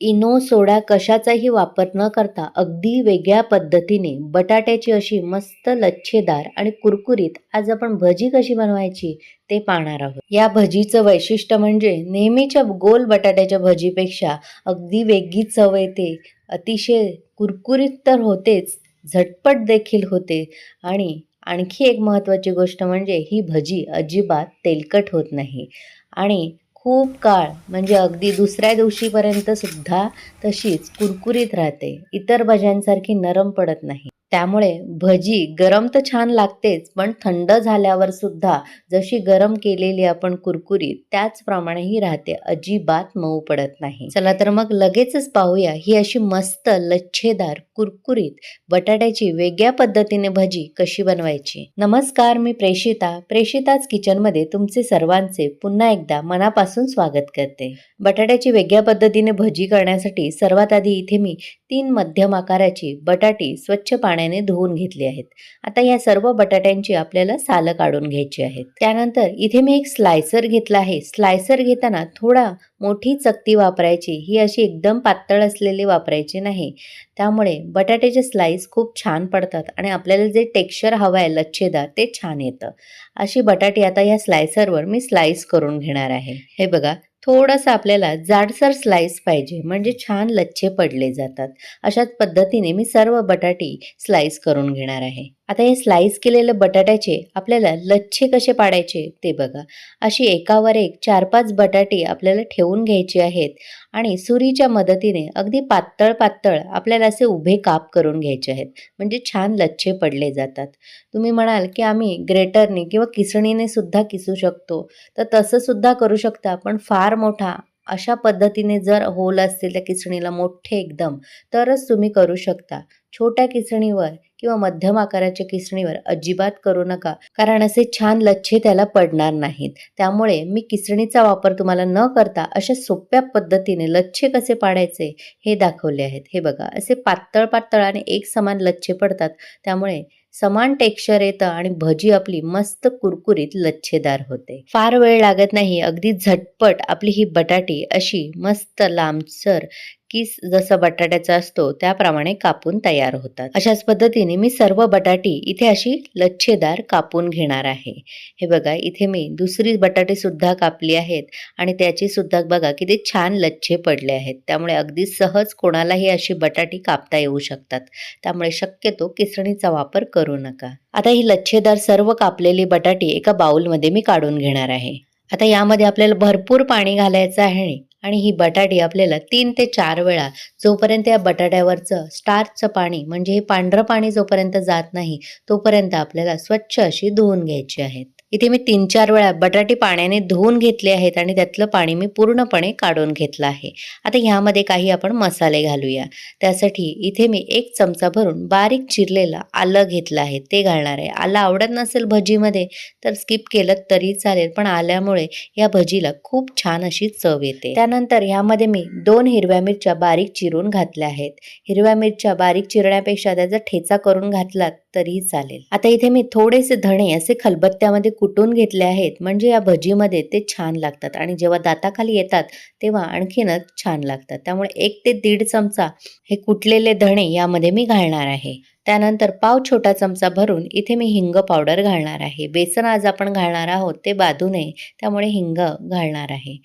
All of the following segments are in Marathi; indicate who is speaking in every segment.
Speaker 1: इनो सोडा कशाचाही वापर न करता अगदी वेगळ्या पद्धतीने बटाट्याची अशी मस्त लच्छेदार आणि कुरकुरीत आज आपण भजी कशी बनवायची ते पाहणार आहोत. या भजीचं वैशिष्ट्य म्हणजे नेहमीच्या गोल बटाट्याच्या भजीपेक्षा अगदी वेगळी चव येते. अतिशय कुरकुरीत तर होतेच झटपट देखील होते आणि आणखी एक महत्त्वाची गोष्ट म्हणजे ही भजी अजिबात तेलकट होत नाही. आणि खूप काळ म्हणजे अगदी दुसऱ्या दिवशीपर्यंत सुद्धा तशीच कुरकुरीत राहते. इतर भाज्यांसारखी नरम पडत नाही. त्यामुळे भजी गरम तर छान लागतेच पण थंड झाल्यावर सुद्धा जशी गरम केलेली आपण कुरकुरीत त्याचप्रमाणे ही राहते. अजिबात मऊ पडत नाही. चला तर मग लगेचच पाहूया ही अशी मस्त लच्छेदार कुरकुरीत बटाट्याची वेगळ्या पद्धतीने भजी कशी बनवायची. नमस्कार मी प्रेषिता. प्रेषिताच किचनमध्ये तुमचे सर्वांचे पुन्हा एकदा मनापासून स्वागत करते. बटाट्याची वेगळ्या पद्धतीने भजी करण्यासाठी सर्वात आधी इथे मी तीन मध्यम आकाराची बटाटी स्वच्छ पाण्याने धुवून घेतली आहेत. आता या सर्व बटाट्यांची आपल्याला सालं काढून घ्यायची आहेत. त्यानंतर इथे मी एक स्लायसर घेतला आहे. स्लायसर घेताना थोडा मोठी चकती वापरायची. ही अशी एकदम पातळ असलेली वापरायची नाही. त्यामुळे बटाट्याचे स्लाईस खूप छान पडतात आणि आपल्याला जे टेक्स्चर हवं आहे लच्छेदार ते छान येतं. अशी बटाटी आता या स्लायसरवर मी स्लाईस करून घेणार आहे. हे बघा थोडंसं आपल्याला जाडसर स्लाईस पाहिजे. म्हणजे छान लच्छे पडले जातात. अशाच पद्धतीने मी सर्व बटाटी स्लाईस करून घेणार आहे. आता हे स्लाईस केलेलं बटाट्याचे आपल्याला लच्छे कसे पाडायचे ते बघा. अशी एकावर एक चार पाच बटाटे आपल्याला ठेवून घ्यायची आहेत आणि सुरीच्या मदतीने अगदी पातळ पातळ आपल्याला असे उभे काप करून घ्यायचे आहेत. म्हणजे छान लच्छे पडले जातात. तुम्ही म्हणाल की आम्ही ग्रेटरने किंवा किसणीने सुद्धा किसू शकतो. तर तसंसुद्धा करू शकता पण फार मोठा अशा पद्धतीने जर होल असतील त्या किसणीला मोठे एकदम तरच तुम्ही करू शकता. छोट्या किसणीवर किंवा मध्यम आकाराच्या किसणीवर अजिबात करू नका कारण असे छान लच्छे त्याला पडणार नाहीत. त्यामुळे मी किसणीचा वापर तुम्हाला न करता अशा सोप्या पद्धतीने लच्छे कसे पाडायचे हे दाखवले आहेत. हे बघा असे पातळ पातळ आणि एक समान लच्छे पडतात. त्यामुळे समान टेक्स्चर येतं आणि भजी आपली मस्त कुरकुरीत लच्छेदार होते. फार वेळ लागत नाही. अगदी झटपट आपली ही बटाटी अशी मस्त लांबसर किस जसं बटाट्याचा असतो त्याप्रमाणे कापून तयार होतात. अशाच पद्धतीने मी सर्व बटाटी इथे अशी लच्छेदार कापून घेणार आहे. हे बघा इथे मी दुसरी बटाटे सुद्धा कापली आहेत आणि त्याची सुद्धा बघा किती छान लच्छे पडले आहेत. त्यामुळे अगदी सहज कोणालाही अशी बटाटी कापता येऊ शकतात. त्यामुळे शक्यतो किसणीचा वापर करू नका. आता ही लच्छेदार सर्व कापलेली बटाटी एका बाउलमध्ये मी काढून घेणार आहे. आता यामध्ये आपल्याला भरपूर पाणी घालायचं आहे. आणि ही बटाटी आपल्याला तीन ते चार वेळा जोपर्यंत या बटाट्यावरचं स्टार्चचं पाणी म्हणजे हे पांढरं पाणी जोपर्यंत जात नाही तोपर्यंत आपल्याला स्वच्छ अशी धुवून घ्यायची आहेत. इथे मी तीन चार वेळा बटाटे पाण्याने धुवून घेतले आहेत आणि त्यातलं पाणी मी पूर्णपणे काढून घेतलं आहे. आता ह्यामध्ये काही आपण मसाले घालूया. त्यासाठी इथे मी एक चमचा भरून बारीक चिरलेलं आलं घेतलं आहे. ते घालणार आहे. आलं आवडत नसेल भजीमध्ये तर स्किप केलं तरी चालेल पण आल्यामुळे या भजीला खूप छान अशी चव येते. त्यानंतर ह्यामध्ये मी दोन हिरव्या मिरच्या बारीक चिरून घातल्या आहेत. हिरव्या मिरच्या बारीक चिरण्यापेक्षा त्याचा ठेचा करून घातलात तरी चालेल. आता इथे मी थोडेसे धणे असे खलबत्त्यामध्ये कुटून घेतले आहेत. म्हणजे या भजीमध्ये ते छान लागतात. आणि जेव्हा दाताखाली येतात तेव्हा आणखीनच छान लागतात. त्यामुळे एक ते दीड चमचा हे कुटलेले धणे यामध्ये मी घालणार आहे. त्यानंतर पाव छोटा चमचा भरून इथे मी हिंग पावडर घालणार आहे. बेसन आज आपण घालणार आहोत ते बाधू नये. त्यामुळे हिंग घालणार आहे.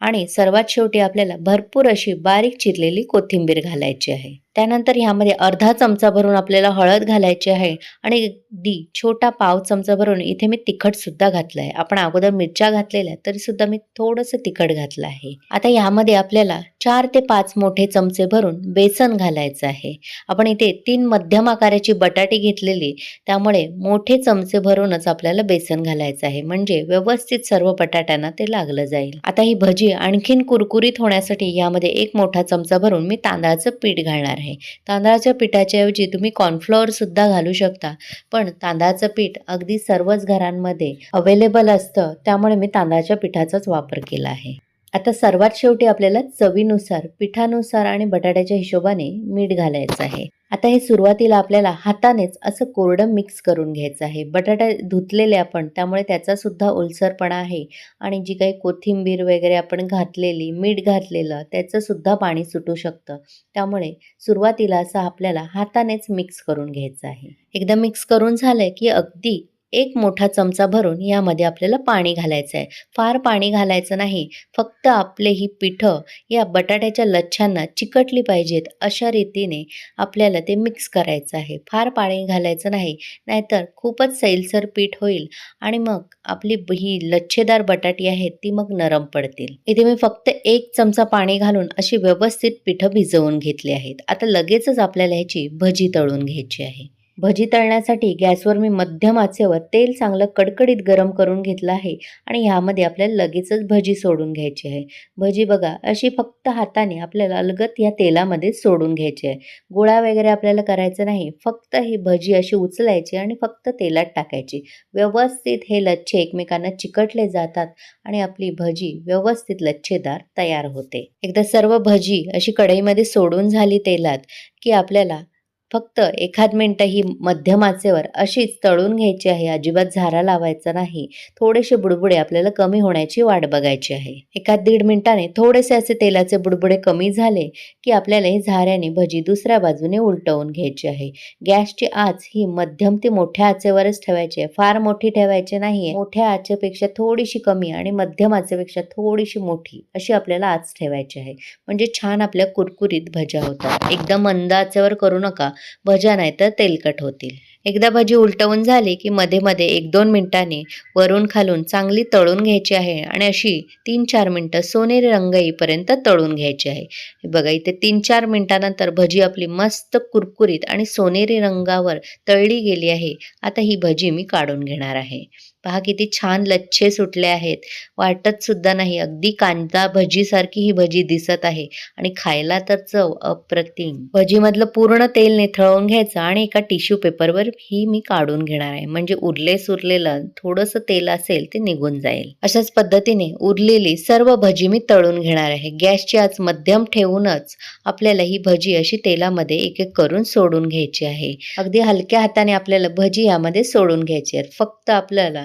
Speaker 1: आणि सर्वात शेवटी आपल्याला भरपूर अशी बारीक चिरलेली कोथिंबीर घालायची आहे. त्यानंतर ह्यामध्ये अर्धा चमचा भरून आपल्याला हळद घालायची आहे आणि दी छोटा पाव चमचा भरून इथे मी तिखट सुद्धा घातलं आहे. आपण अगोदर मिरच्या घातलेल्या तरी सुद्धा मी थोडंसं तिखट घातलं आहे. आता यामध्ये आपल्याला चार ते पाच मोठे चमचे भरून बेसन घालायचं आहे. आपण इथे तीन मध्यम आकाराची बटाटी घेतलेली त्यामुळे मोठे चमचे भरूनच आपल्याला बेसन घालायचं आहे. म्हणजे व्यवस्थित सर्व बटाट्यांना ते लागलं जाईल. आता ही भजी आणखीन कुरकुरीत होण्यासाठी यामध्ये एक मोठा चमचा भरून मी तांदळाचं पीठ घालणार आहे. तांदळाच्या पिठाच्या ऐवजी तुम्ही कॉर्नफ्लॉवर सुद्धा घालू शकता. पण तांदळाचं पीठ अगदी सर्वच घरांमध्ये अवेलेबल असतं त्यामुळे मी तांदळाच्या पिठाचाच वापर केला आहे. आता सर्वात शेवटी आपल्याला चवीनुसार पिठानुसार आणि बटाट्याच्या हिशोबाने मीठ घालायचं आहे. आता हे सुरुवातीला आपल्याला हातानेच असं कोरडं मिक्स करून घ्यायचं आहे. बटाटा धुतलेले आपण त्यामुळे त्याचा सुद्धा ओलसरपणा आहे. आणि जी काही कोथिंबीर वगैरे आपण घातलेली मीठ घातलेलं त्याचं सुद्धा पाणी सुटू शकतं. त्यामुळे सुरुवातीला असं आपल्याला हातानेच मिक्स करून घ्यायचं आहे. एकदा मिक्स करून झालं की अगदी एक मोठा चमचा भरून यामध्ये आपल्याला पाणी घालायचं आहे फार पाणी घालायचं नाही. फक्त आपले ही पिठं या बटाट्याच्या लच्छांना चिकटली पाहिजेत. अशा रीतीने आपल्याला ते मिक्स करायचं आहे. फार पाणी घालायचं नाही. नाहीतर खूपच सैलसर पीठ होईल आणि मग आपली ही लच्छेदार बटाटी आहेत ती मग नरम पडतील. इथे मी फक्त एक चमचा पाणी घालून अशी व्यवस्थित पिठं भिजवून घेतली आहेत. आता लगेचच आपल्याला ह्याची भजी तळून घ्यायची आहे. भजी तळण्यासाठी गॅसवर मी मध्यम आचेवर तेल चांगलं कडकडीत गरम करून घेतलं आहे आणि ह्यामध्ये आपल्याला लगेचच भजी सोडून घ्यायची आहे. भजी बघा अशी फक्त हाताने आपल्याला अलगत या तेलामध्ये सोडून घ्यायची आहे. गोळा वगैरे आपल्याला करायचं नाही फक्त ही भजी अशी उचलायची आणि फक्त तेलात टाकायची. व्यवस्थित हे लच्छे एकमेकांना चिकटले जातात आणि आपली भजी व्यवस्थित लच्छेदार तयार होते. एकदा सर्व भजी अशी कढईमध्ये सोडून झाली तेलात की आपल्याला फक्त एखाद मिनटं ही मध्यम आचेवर अशीच तळून घ्यायची आहे. अजिबात झारा लावायचा नाही. थोडेसे बुडबुडे आपल्याला कमी होण्याची वाट बघायची आहे. एखाद दीड मिनिटाने थोडेसे असे तेलाचे बुडबुडे कमी झाले की आपल्याला हे झाऱ्याने भजी दुसऱ्या बाजूने उलटवून घ्यायची आहे. गॅसची आच ही मध्यम ते मोठ्या आचेवरच ठेवायची आहे. फार मोठी ठेवायची नाही मोठ्या आचेपेक्षा थोडीशी कमी आणि मध्यम आचेपेक्षा थोडीशी मोठी अशी आपल्याला आच ठेवायची आहे. म्हणजे छान आपल्या कुरकुरीत भज्या होतात. एकदम मंद आचेवर करू नका. भज्या नाहीतर तेलकट होतील. एकदा भजी उलटवून झाली की मध्ये मध्ये एक दोन मिनिटांनी वरून खालून चांगली तळून घ्यायची आहे आणि अशी तीन चार मिनटं सोनेरी रंग येईपर्यंत तळून घ्यायची आहे. बघा इथे तीन चार मिनटानंतर भजी आपली मस्त कुरकुरीत आणि सोनेरी रंगावर तळली गेली आहे. आता ही भजी मी काढून घेणार आहे. पहा किती छान लच्छे सुटले आहेत. वाटत सुद्धा नाही. अगदी कांदा भजीसारखी ही भजी दिसत आहे. आणि खायला तर चव अप्रतिम. भजीमधलं पूर्ण तेल निथळवून घ्यायचं आणि एका टिश्यू पेपरवर ही मी काढून घेणार आहे. म्हणजे उरले सुरलेलं थोडंसं तेल असेल ते निघून जाईल. अशाच पद्धतीने उरलेली सर्व भजी मी तळून घेणार आहे. गॅसची आज मध्यम ठेवूनच आपल्याला ही भजी अशी तेलामध्ये एक एक करून सोडून घ्यायची आहे. अगदी हलक्या हाताने आपल्याला भजी यामध्ये सोडून घ्यायची आहे फक्त आपल्याला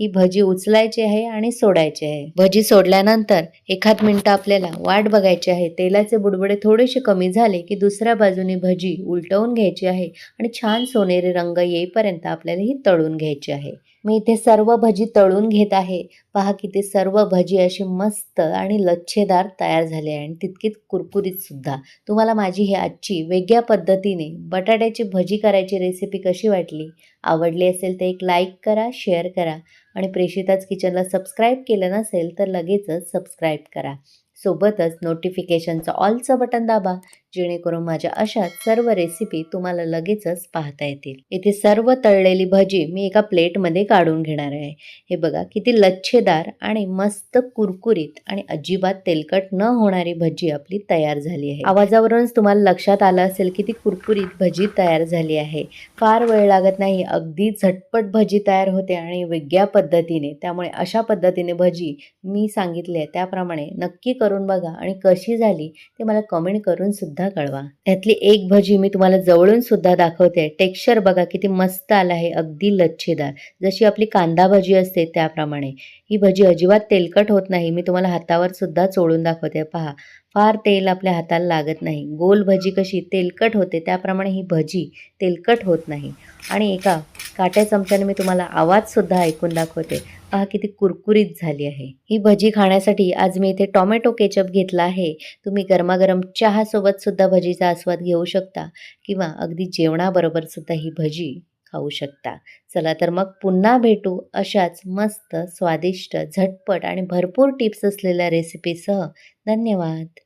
Speaker 1: ही भजी उचलायची आहे आणि सोडायची आहे. भजी सोडल्यानंतर एखाद मिनटं आपल्याला वाट बघायची आहे. तेलाचे बुडबुडे थोडेसे कमी झाले की दुसऱ्या बाजूने भजी उलटवून घ्यायची आहे आणि छान सोनेरी रंग येईपर्यंत आपल्याला ही तळून घ्यायची आहे. मी इथे सर्व भजी तळून घेत आहे. पहा की ते सर्व भजी अशी मस्त आणि लच्छेदार तयार झाले आहे आणि तितकीच कुरकुरीत सुद्धा. तुम्हाला माझी ही आजची वेगळ्या पद्धतीने बटाट्याची भजी करायची रेसिपी कशी वाटली? आवडली असेल तर एक लाईक करा शेअर करा आणि प्रेषिताच किचनला सबस्क्राईब केलं नसेल तर लगेचच सबस्क्राईब करा. सोबतच नोटिफिकेशनचं ऑलचं बटन दाबा. जेणेकरून माझ्या अशा सर्व रेसिपी तुम्हाला लगेचच पाहता येतील. इथे सर्व तळलेली भजी मी एका प्लेटमध्ये काढून घेणार आहे. हे बघा किती लच्छेदार आणि मस्त कुरकुरीत आणि अजिबात तेलकट न होणारी भजी आपली तयार झाली आहे. आवाजावरूनच तुम्हाला लक्षात आलं असेल की ती कुरकुरीत भजी तयार झाली आहे. फार वेळ लागत नाही अगदी झटपट भजी तयार होते आणि वेगळ्या पद्धतीने त्यामुळे अशा पद्धतीने भजी मी सांगितले आहे. त्याप्रमाणे नक्की करून बघा आणि कशी झाली ते मला कमेंट करून सुद्धा कळवा. त्यातली एक भजी मी तुम्हाला जवळून सुद्धा दाखवते. टेक्स्चर बघा किती मस्त आलं आहे. अगदी लच्छेदार. जशी आपली कांदा भजी असते त्याप्रमाणे. ही भजी अजिबात तेलकट होत नाही. मी तुम्हाला हातावर सुद्धा चोळून दाखवते. पहा फार तेल आपल्या हाताला लागत नाही. गोल भजी कशी तेलकट होते त्याप्रमाणे ही भजी तेलकट होत नाही. आणि एका काट्या चमच्याने मी तुम्हाला आवाजसुद्धा ऐकून दाखवते. पहा किती कुरकुरीत झाली आहे. ही भजी खाण्यासाठी आज मी इथे टॉमॅटो केचप घेतला आहे. तुम्ही गरमागरम चहासोबतसुद्धा भजीचा आस्वाद घेऊ शकता किंवा अगदी जेवणाबरोबरसुद्धा ही भजी खाऊ शकता. चला तर मग पुन्हा भेटू अशाच मस्त स्वादिष्ट झटपट आणि भरपूर टिप्स असलेल्या रेसिपीसह धन्यवाद.